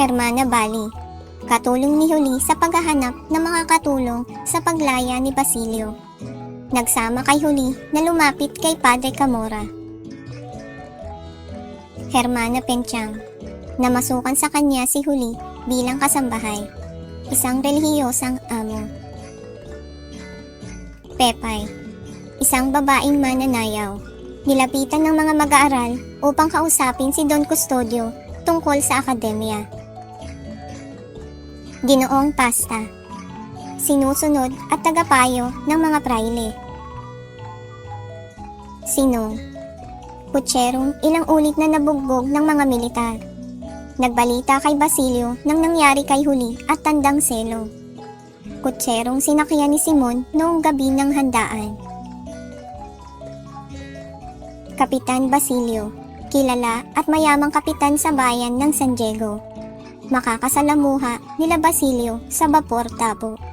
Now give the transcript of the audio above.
Hermana Bali. Katulong ni Huli sa paghahanap ng mga katulong sa paglaya ni Basilio. Nagsama kay Huli na lumapit kay Padre Camora. Hermana Penchang. Namasukan sa kanya si Huli bilang kasambahay. Isang relihiyosang amo. Pepay. Isang babaeng mananayaw. Nilapitan ng mga mag-aaral upang kausapin si Don Custodio tungkol sa akademya. Ginoong pasta. Sinusunod at tagapayo ng mga praile. Sinong. Putserong ilang ulit na nabugbog ng mga militar. Nagbalita kay Basilio ng nangyari kay Huli at Tandang Selo. Kutserong sinakyan ni Simon noong gabi ng handaan. Kapitan Basilio, kilala at mayamang kapitan sa bayan ng San Diego. Makakasalamuha nila Basilio sa Bapor Tabo.